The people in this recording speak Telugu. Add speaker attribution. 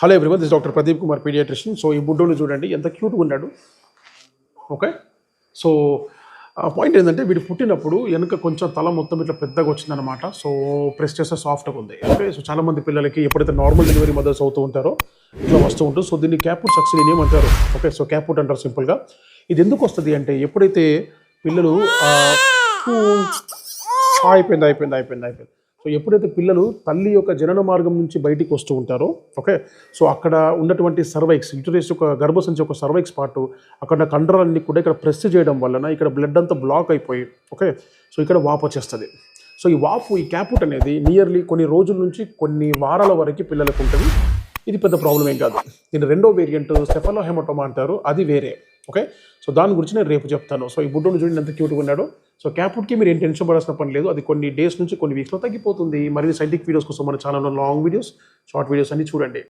Speaker 1: Hello everyone this doctor Pradeep Kumar paediatrician so ఈ బుడ్డోని చూడండి. ఎంత క్యూట్గా ఉన్నాడు. ఓకే సో ఆ పాయింట్ ఏంటంటే వీడు పుట్టినప్పుడు వెనుక కొంచెం తల మొత్తం ఇట్లా పెద్దగా వచ్చిందనమాట సో ప్రెస్ చేస్తే సాఫ్ట్గా ఉంది. ఓకే సో చాలా మంది పిల్లలకి ఎప్పుడైతే నార్మల్ డెలివరీ మదర్స్ అవుతూ ఉంటారో ఇట్లా వస్తూ ఉంటారు సో దీన్ని క్యాపుట్ సక్సెస్ ఏమంటారు. ఓకే సో క్యాపుట్ అంటారు సింపుల్గా ఇది ఎందుకు వస్తుంది అంటే ఎప్పుడైతే పిల్లలు అయిపోయింది అయిపోయింది అయిపోయింది అయిపోయింది. సో ఎప్పుడైతే పిల్లలు తల్లి యొక్క జనన మార్గం నుంచి బయటికి వస్తూ ఉంటారో ఓకే? సో అక్కడ ఉన్నటువంటి సర్వైక్స్ యూటరస్ యొక్క గర్భసంచి యొక్క సర్వైక్స్ పార్ట్ అక్కడ కండరాలన్నీ కూడా ఇక్కడ ప్రెస్ చేయడం వలన ఇక్కడ బ్లడ్ అంతా బ్లాక్ అయిపోయి ఓకే? సో ఇక్కడ వాపు వచ్చేస్తుంది. సో ఈ వాపు ఈ క్యాపుట్ అనేది నియర్లీ కొన్ని రోజుల నుంచి కొన్ని వారాల వరకు పిల్లలకు ఉంటుంది. ఇది పెద్ద ప్రాబ్లం ఏం కాదు. దీని రెండో వేరియంట్ సెఫలో హెమటోమా అంటారు. అది వేరే. ఓకే? సో దాని గురించి నేను రేపు చెప్తాను. సో ఈ బుడ్డోని చూడండి ఎంత క్యూట్గా ఉన్నాడు. సో క్యాపుట్కి మీరు ఏం టెన్షన్ పడాల్సిన పని లేదు. అది కొన్ని డేస్ నుంచి కొన్ని వీక్స్లో తగ్గిపోతుంది. మరి సైంటిఫిక్ వీడియోస్ కోసం మన ఛానల్లో లాంగ్ వీడియోస్ షార్ట్ వీడియోస్ అన్ని చూడండి.